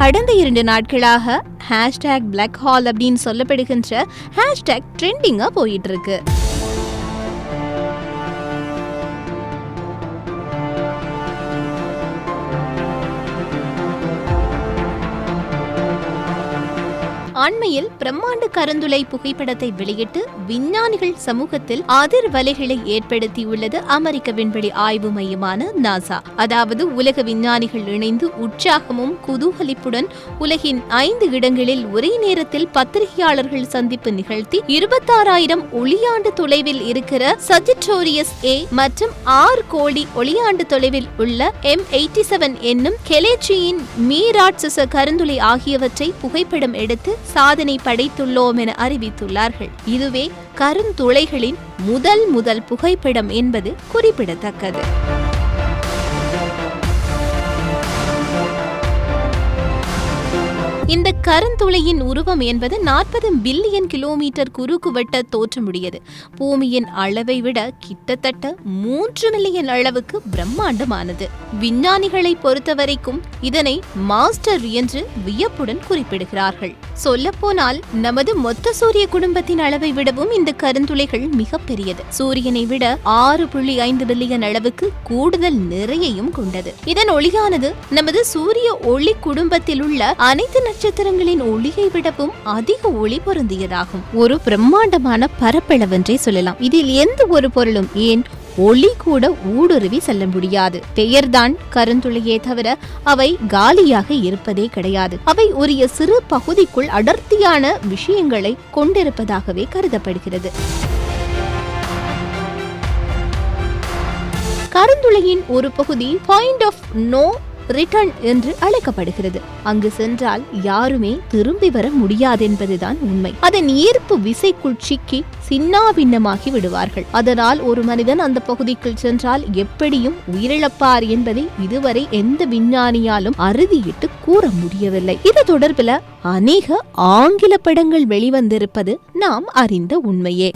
கடந்த இரண்டு நாட்களாக ஹேஷ்டேக் பிளாக் ஹால் அப்படின்னு சொல்லப்படுகின்ற ஹேஷ்டேக் ட்ரெண்டிங்காக போயிட்டு இருக்கு. அண்மையில் பிரம்மாண்ட கருந்துளை புகைப்படத்தை வெளியிட்டு விஞ்ஞானிகள் சமூகத்தில் அதிர்வலைகளை ஏற்படுத்தியுள்ளது அமெரிக்க விண்வெளி ஆய்வு மையமான நாசா. அதாவது உலக விஞ்ஞானிகள் இணைந்து உற்சாகமும் குதூகலிப்புடன் உலகின் ஐந்து இடங்களில் ஒரே நேரத்தில் பத்திரிகையாளர்கள் சந்திப்பு நிகழ்த்தி இருபத்தாறாயிரம் ஒளியாண்டு தொலைவில் இருக்கிற சஜிட்டோரியஸ் ஏ மற்றும் ஆறு கோடி ஒளியாண்டு தொலைவில் உள்ள எம் எயிட்டி செவன் என்னும் கெலேச்சியின் மீராட்சச கருந்துளை ஆகியவற்றை புகைப்படம் எடுத்து சாதனை படைத்துள்ளோம் என அறிவித்துள்ளார்கள். இதுவே கருந்துளைகளின் முதல் முதல் புகைப்படம் என்பது குறிப்பிடத்தக்கது. இந்த கருந்துளையின் உருவம் என்பது நாற்பது பில்லியன் கிலோமீட்டர் குறுக்குவட்ட தோற்றமுடையது. பூமியின் அளவை விட கிட்டத்தட்ட மூன்று மில்லியன் அளவுக்கு பிரம்மாண்டமானது. விஞ்ஞானிகளை பொறுத்தவரைக்கும் இதனை மாஸ்டர் என்று வியப்புடன் குறிப்பிடுகிறார்கள். சொல்லப்போனால் நமது மொத்த சூரிய குடும்பத்தின் அளவை விடவும் இந்த கருந்துளைகள் மிக பெரியது. சூரியனை விட ஆறு புள்ளி ஐந்து பில்லியன் அளவுக்கு கூடுதல் நிறையையும் கொண்டது. இதன் ஒளியானது நமது சூரிய ஒளி குடும்பத்தில் உள்ள அனைத்து நட்சத்திரங்களின் ஒளியை விடவும் அதிக ஒளி பொருந்தியதாகும். ஒரு பிரம்மாண்டமான பரப்பளவென்றே சொல்லலாம். இதில் எந்த ஒரு பொருளும் ஏன் ஒளி கூட ஊடுருவி செல்ல முடியாது. பெயர்தான் கருந்துளையே தவிர அவை காலியாக இருப்பதே கிடையாது. அவை உரிய சிறு பகுதிக்குள் அடர்த்தியான விஷயங்களை கொண்டிருப்பதாகவே கருதப்படுகிறது. கருந்துளையின் ஒரு பகுதி பாயிண்ட் ஆஃப் நோ ரிட்டர்ன் என்று அழைக்கப்படுகிறது. அங்கு சென்றால் யாருமே திரும்பி வர முடியாதென்பதுதான் உண்மை. அதன் ஈர்ப்பு விசைக்குள் சிக்கி சின்னாபின்னமாகி விடுவார்கள். அதனால் ஒரு மனிதன் அந்த பகுதிக்குள் சென்றால் எப்படியும் உயிரிழப்பார் என்பதை இதுவரை எந்த விஞ்ஞானியாலும் அறுதியிட்டு கூற முடியவில்லை. இது தொடர்பில் அநேக ஆங்கில படங்கள் வெளிவந்திருப்பது நாம் அறிந்த உண்மையே.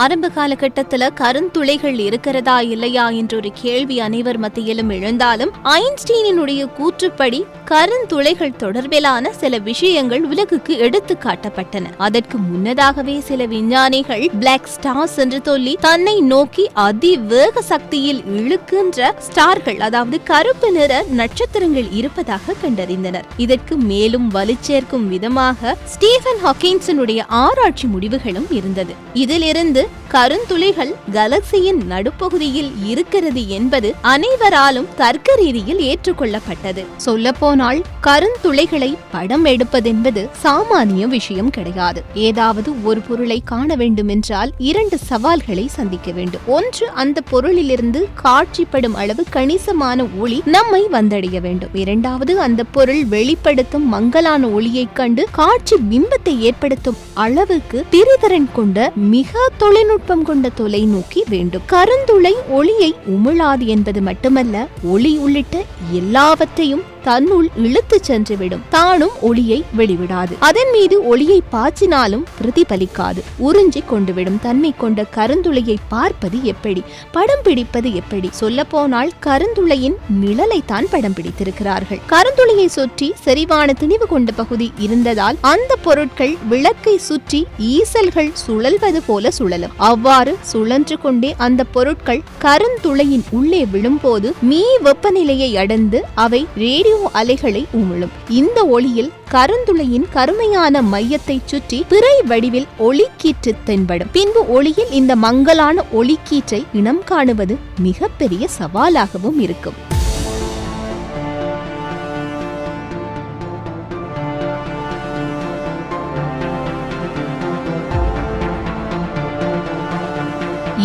ஆரம்ப காலகட்டத்துல கருந்துளைகள் இருக்கிறதா இல்லையா என்ற ஒரு கேள்வி அனைவர் மத்தியிலும் எழுந்தாலும் ஐன்ஸ்டீனினுடைய கூற்றுப்படி கருந்துளைகள் தொடர்பிலான சில விஷயங்கள் உலகுக்கு எடுத்து காட்டப்பட்டன. அதற்கு முன்னதாகவே சில விஞ்ஞானிகள் பிளாக் ஸ்டார்ஸ் என்று சொல்லி தன்னை நோக்கி அதிவேக சக்தியில் இழுக்கின்ற ஸ்டார்கள் அதாவது கருப்பு நிற நட்சத்திரங்கள் இருப்பதாக கண்டறிந்தனர். இதற்கு மேலும் வலு சேர்க்கும் விதமாக ஸ்டீஃபன் ஹாக்கின்சனுடைய ஆராய்ச்சி முடிவுகளும் இருந்தது. இதிலிருந்து கருந்துளிகள் கலக்சியின் நடுப்பகுதியில் இருக்கிறது என்பது அனைவராலும் தர்க்க ரீதியில் ஏற்றுக்கொள்ளப்பட்டது. சொல்லப்போனால் கருந்துளைகளை படம் எடுப்பதென்பது சாமானிய விஷயம் கிடையாது. ஏதாவது ஒரு பொருளை காண வேண்டுமென்றால் இரண்டு சவால்களை சந்திக்க வேண்டும். ஒன்று அந்த பொருளிலிருந்து காட்சிப்படும் அளவு கணிசமான ஒளி நம்மை வந்தடைய வேண்டும். இரண்டாவது அந்த பொருள் வெளிப்படுத்தும் மங்கலான ஒளியைக் கண்டு காட்சி பிம்பத்தை ஏற்படுத்தும் அளவுக்கு திரிதரன் கொண்ட மிக தொழில்நுட்பம் கொண்ட தொலைநோக்கி வேண்டும். கருந்துளை ஒளியை உமிழாது என்பது மட்டுமல்ல ஒளி உள்ளிட்ட எல்லாவற்றையும் தன்னுள் இழுத்து சென்றுவிடும். தானும் ஒளியை வெளிவிடாது. அதன் மீது ஒளியை பாய்ச்சினாலும் பிரதிபலிக்காது. உறிஞ்சி கொண்டுவிடும். தன்மை கொண்ட கருந்துளையை பார்ப்பது எப்படி? படம் பிடிப்பது எப்படி? சொல்ல போனால் கருந்துளையின் நிழலை தான் படம் பிடித்திருக்கிறார்கள். கருந்துளையை சுற்றி செறிவான திணிவு கொண்ட பகுதி இருந்ததால் அந்த பொருட்கள் விளக்கை சுற்றி ஈசல்கள் சுழல்வது போல சுழலும். அவ்வாறு சுழன்று கொண்டே அந்த பொருட்கள் கருந்துளையின் உள்ளே விழும்போது மீ வெப்பநிலையை அடைந்து அவை ரேடியோ அலைகளை உமிழும். இந்த ஒளியில் கருந்துளையின் கருமையான மையத்தை சுற்றி பிறை வடிவில் ஒளிக்கீற்று தென்படும் பின்பு ஒளியில் இந்த மங்கலான ஒளிக்கீற்றை இனம் காணுவது மிகப்பெரிய சவாலாகவும் இருக்கும்.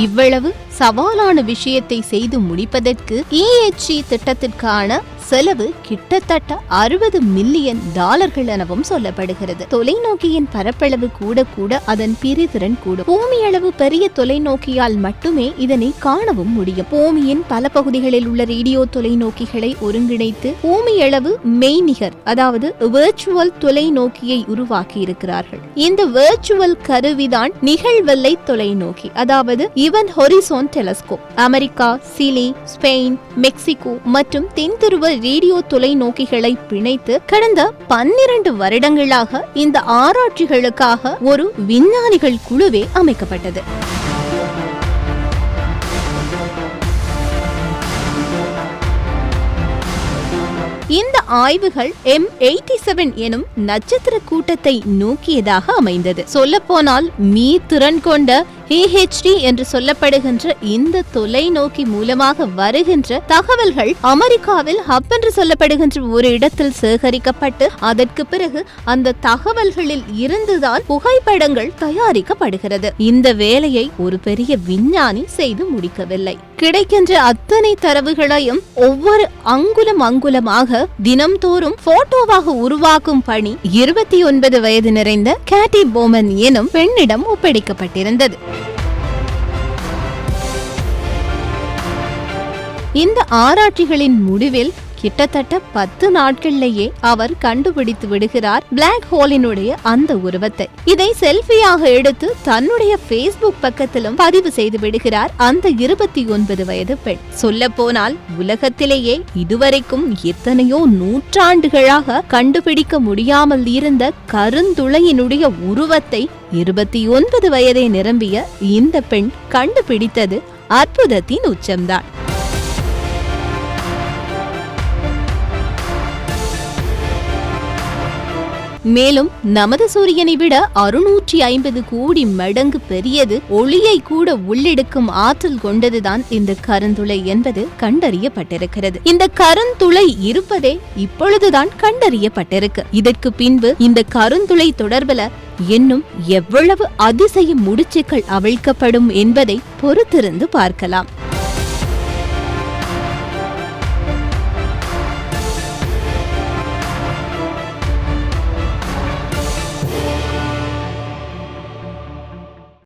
இவ்வளவு சவாலான விஷயத்தை செய்து முடிப்பதற்கு இஎச்சி திட்டத்திற்கான செலவு கிட்டத்தட்ட அறுபது மில்லியன் டாலர்கள் எனவும் சொல்லப்படுகிறது. தொலைநோக்கியின் பரப்பளவு கூட கூட அதன் பிரிதிறன் கூடும். பூமி அளவு பெரிய தொலைநோக்கியால் மட்டுமே இதனை காணவும் முடியும். பூமியின் பல பகுதிகளில் உள்ள ரேடியோ தொலைநோக்கிகளை ஒருங்கிணைத்து பூமி அளவு மெய்நிகர் அதாவது வெர்ச்சுவல் தொலைநோக்கியை உருவாக்கி இருக்கிறார்கள் இந்த வெர்ச்சுவல் கருவிதான் நிகழ்வெல்லை தொலைநோக்கி அதாவது இவன் horizon telescope America Chile Spain Mexico மற்றும் தென்துருவ ரேடியோ தொலைநோக்கிகளை பிணைத்து கடந்த பன்னிரண்டு வருடங்களாக இந்த ஆராய்ச்சிகளுக்காக ஒரு விஞ்ஞானிகள் குழுவே அமைக்கப்பட்டது. இந்த ஆய்வுகள் எம் எயிட்டி செவன் எனும் நட்சத்திர கூட்டத்தை நோக்கியதாக அமைந்தது. சொல்லப்போனால் மீ திறன் கொண்ட இஹெச்டி என்று சொல்லப்படுகின்ற இந்த தொலைநோக்கி மூலமாக வருகின்ற தகவல்கள் அமெரிக்காவில் ஹப் என்று சொல்லப்படுகின்ற ஒரு இடத்தில் சேகரிக்கப்பட்டு அதற்கு பிறகு அந்த தகவல்களில் இருந்துதான் புகைப்படங்கள் தயாரிக்கப்படுகிறது. இந்த வேலையை ஒரு பெரிய விஞ்ஞானி செய்து முடிக்கவில்லை. கிடைக்கின்ற அத்தனை தரவுகளையும் ஒவ்வொரு அங்குலம் அங்குலமாக தினம்தோறும் போட்டோவாக உருவாக்கும் பணி இருபத்தி ஒன்பது வயது நிறைந்த கேட்டி போமன் எனும் பெண்ணிடம் ஒப்படைக்கப்பட்டிருந்தது. இந்த ஆராய்ச்சிகளின் முடிவில் கிட்டத்தட்ட பத்து நாட்கள்லேயே அவர் கண்டுபிடித்து விடுகிறார் பிளாக் ஹோலினுடைய அந்த உருவத்தை. இதை செல்ஃபியாக எடுத்து தன்னுடைய ஃபேஸ்புக் பக்கத்திலும் பதிவு செய்து விடுகிறார் அந்த இருபத்தி ஒன்பது வயது பெண். சொல்ல போனால் உலகத்திலேயே இதுவரைக்கும் எத்தனையோ நூற்றாண்டுகளாக கண்டுபிடிக்க முடியாமல் இருந்த கருந்துளையினுடைய உருவத்தை இருபத்தி ஒன்பது வயதை நிரம்பிய இந்த பெண் கண்டுபிடித்தது அற்புதத்தின் உச்சம்தான். மேலும் நமது சூரியனை விட அறுநூற்றி ஐம்பது கோடி மடங்கு பெரியது ஒளியை கூட உள்ளெடுக்கும் ஆற்றல் கொண்டதுதான் இந்த கருந்துளை என்பது கண்டறியப்பட்டிருக்கிறது. இந்த கருந்துளை இருப்பதே இப்பொழுதுதான் கண்டறியப்பட்டிருக்கு. இதற்கு பின்பு இந்த கருந்துளை தொடர்பில் இன்னும் எவ்வளவு அதிசய முடிச்சுக்கள் அவிழ்க்கப்படும் என்பதை பொறுத்திருந்து பார்க்கலாம்.